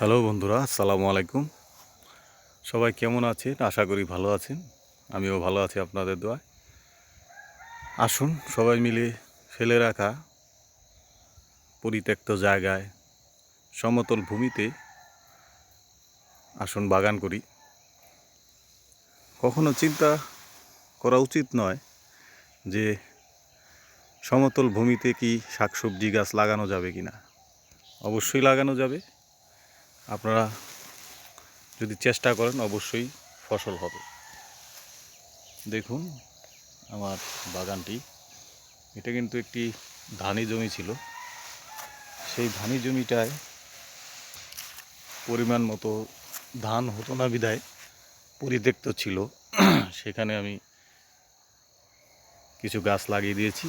Hello বন্ধুরা, আসসালামু আলাইকুম। সবাই কেমন আছেন? আশা করি ভালো আছেন। আমিও ভালো আছি আপনাদের দোয়ায়। আসুন সবাই মিলে ফেলে রাখা পরিত্যক্ত জায়গায় সমতল ভূমিতে আসুন বাগান করি। কখনো চিন্তা করা উচিত নয় যে সমতল ভূমিতে কি শাকসবজি গাছ লাগানো যাবে কি না অবশ্যই লাগানো যাবে। আপনারা যদি চেষ্টা করেন, অবশ্যই ফসল হবে। দেখুন আমার বাগানটি। এটা কিন্তু একটি ধানি জমি ছিল। সেই ধানি জমিটায় পরিমাণ মতো ধান হতো না বিদায় পরিত্যক্ত ছিল। সেখানে আমি কিছু গাছ লাগিয়ে দিয়েছি।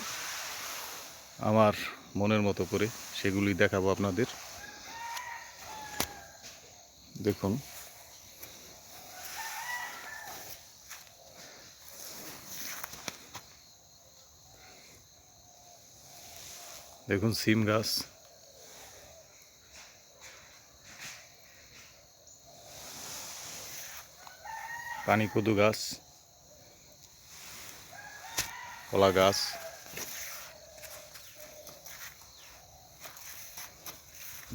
আমার মনের মতো করে সেগুলি দেখাবো আপনাদের। দেখুন। দেখুন সিম গাছ। পানি কদু গাছ। কলা গাছ।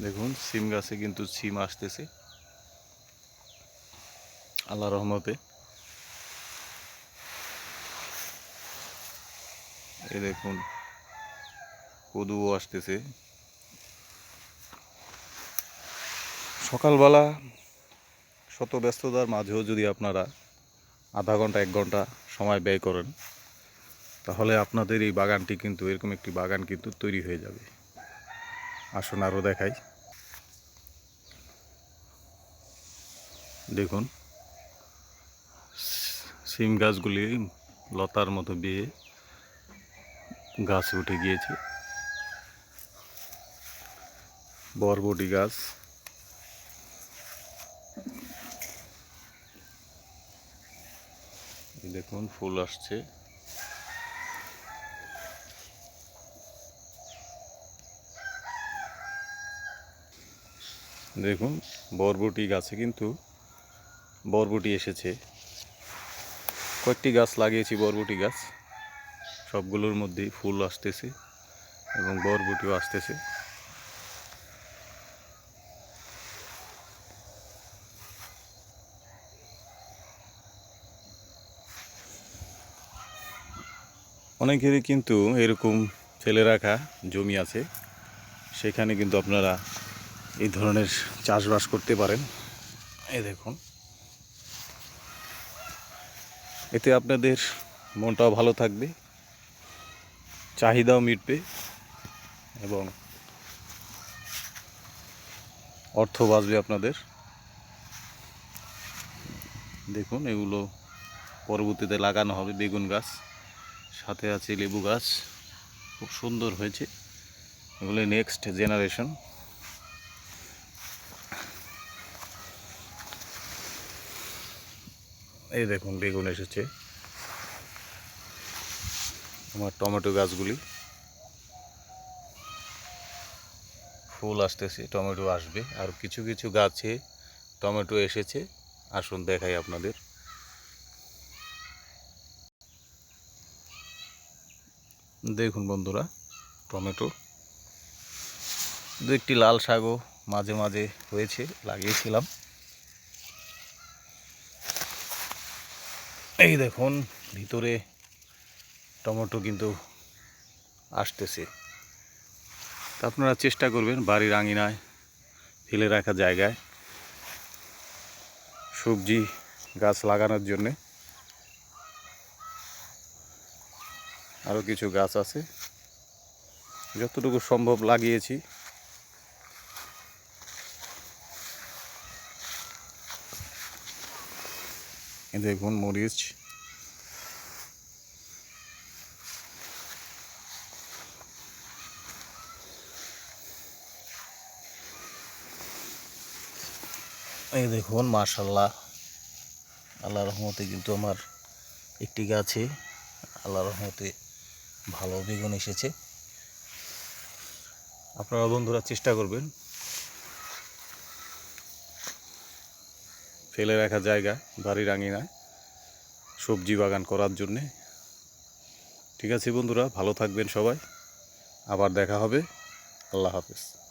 দেখুন, সিম গাছে কিন্তু সিম আসতেছে। আল্লাহ রহমতে। এই দেখুন, কদুও আসতেছে। সকালবেলা শত ব্যস্ততার মাঝেও যদি আপনারা আধা ঘণ্টা, এক ঘণ্টা সময় ব্যয় করেন, তাহলে আপনাদের এই বাগানটি কিন্তু, এরকম একটি বাগান কিন্তু তৈরি হয়ে যাবে। আসুন আরও দেখাই। দেখুন সিম গাছগুলি লতার মতো বিয়ে গাছ উঠে গিয়েছে। বরবটি গাছ। দেখুন, ফুল আসছে। দেখুন, বরবটি গাছে কিন্তু বরবটি এসেছে। কয়েকটি গাছ লাগিয়েছি, বরবটি গাছ। সবগুলোর মধ্যেই ফুল আসতেছে এবং বরবটিও আসতেছে। অনেকেরই কিন্তু এরকম ফেলে রাখা জমি আছে। সেখানে কিন্তু আপনারা এই ধরনের চাষবাস করতে পারেন। এই দেখুন। এতে আপনাদের মনটাও ভালো থাকবে, চাহিদাও মিটবে এবং অর্থ বাঁচবে আপনাদের। দেখুন, এগুলো পরবর্তীতে লাগানো হবে বেগুন গাছ, সাথে আছে লেবু গাছ। খুব সুন্দর হয়েছে। এগুলো নেক্সট জেনারেশন এই দেখুন বেগুন এসেছে। আমার টমেটো গাছগুলি। ফুল আসতেছে, টমেটো আসবে। আর কিছু কিছু গাছে টমেটো এসেছে। আসুন দেখাই আপনাদের। দেখুন বন্ধুরা, টমেটো। দু একটি লাল শাকও মাঝে মাঝে হয়েছে, লাগিয়েছিলাম। এই দেখুন, ভিতরে টমেটো কিন্তু আসতেছে। তা আপনারা চেষ্টা করবেন বাড়ির আঙিনায় ফেলে রাখা জায়গায় সবজি গাছ লাগানোর জন্যে। আরও কিছু গাছ আছে। যতটুকু সম্ভব লাগিয়েছি। দেখুন মরিচ। এই দেখুন মাশাল্লাহ আল্লাহ রহমতে কিন্তু আমার একটি গাছে আল্লাহ রহমতে ভালো বেগুন এসেছে। আপনারা বন্ধুরা চেষ্টা করবেন ফেলে রাখা জায়গা বাড়ির আঙিনায় সবজি বাগান করার জন্যে। ঠিক আছে বন্ধুরা, ভালো থাকবেন সবাই। আবার দেখা হবে। আল্লাহ হাফেজ।